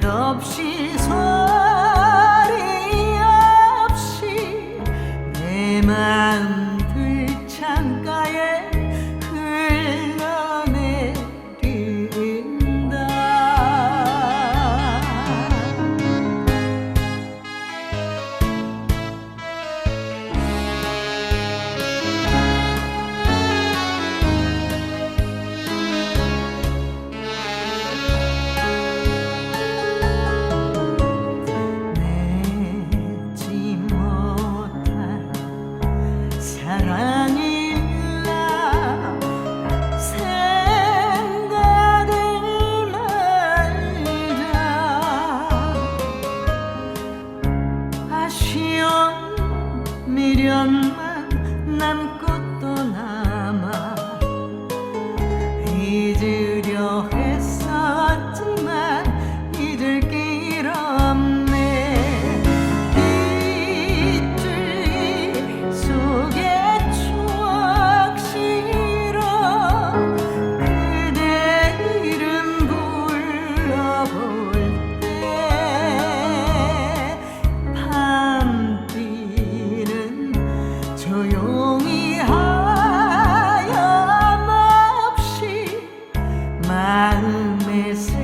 끝없이 소리 없이 내맘 미련만 남고 mal me